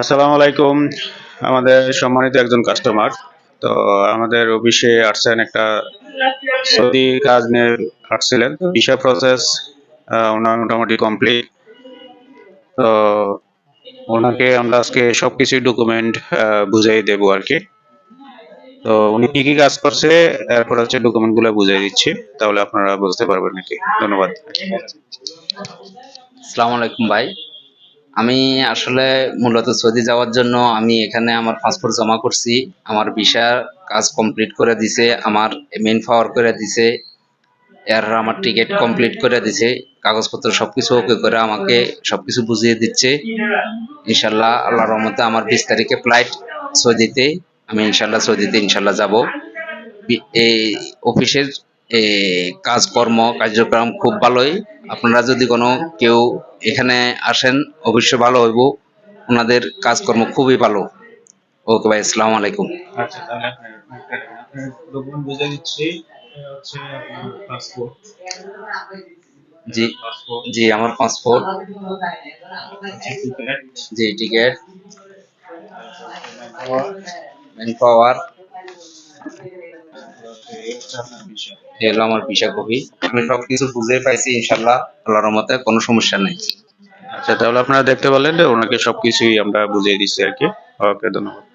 আসসালামু আলাইকুম। আমাদের সম্মানিত একজন কাস্টমার তো আমাদের অফিসে আসছেন একটা সৌদি কাজ নিয়ে আসছিলেন ভিসা প্রসেস ওনার মোটামুটি কমপ্লিট তো ওনাকে আমরা আজকে সবকিছু ডকুমেন্ট বুঝাই দেবো আর কি। তো উনি কি কি কাজ করছে, এরপর হচ্ছে ডকুমেন্টগুলো বুঝাই দিচ্ছি। তাহলে আপনারা বুঝতে পারবেন নাকি ধন্যবাদ। আসসালামু আলাইকুম ভাই। আমি আসলে মূলত সৌদি যাওয়ার জন্য আমি এখানে আমার পাসপোর্ট জমা করছি। আমার ভিসা কাজ কমপ্লিট করে দিছে, আমার মেন পাওয়ার করে দিছে এর আমার টিকিট কমপ্লিট করে দিছে, কাগজপত্র সবকিছু ওকে করে আমাকে সবকিছু বুঝিয়ে দিচ্ছে। ইনশাল্লাহ আল্লাহ রহমতে আমার বিশ তারিখে ফ্লাইট সৌদিতে, আমি ইনশাল্লাহ সৌদিতে ইনশাল্লাহ যাব। এই অফিসের কাজকর্ম কার্যক্রম খুব ভালোই। আপনারা যদি কোনো কেউ এখানে আসেন অবশ্যই ভালো হইব। ওনাদের কাজকর্ম খুবই ভালো। ওকে ভাই আসসালামু আলাইকুম। আচ্ছা তাহলে দিচ্ছি। হচ্ছে পাসপোর্ট জি জি আমার পাসপোর্ট জি টিকিট পাওয়ার হলো আমার ভিসা কবি। আমি সবকিছু বুঝে পাইছি, ইনশাল্লাহ, আল্লাহর মতে কোনো সমস্যা নেই। আচ্ছা তাহলে আপনারা দেখতে পারলেন ওনাকে সবকিছুই আমরা বুঝিয়ে দিচ্ছি আর কি। ওকে, ধন্যবাদ।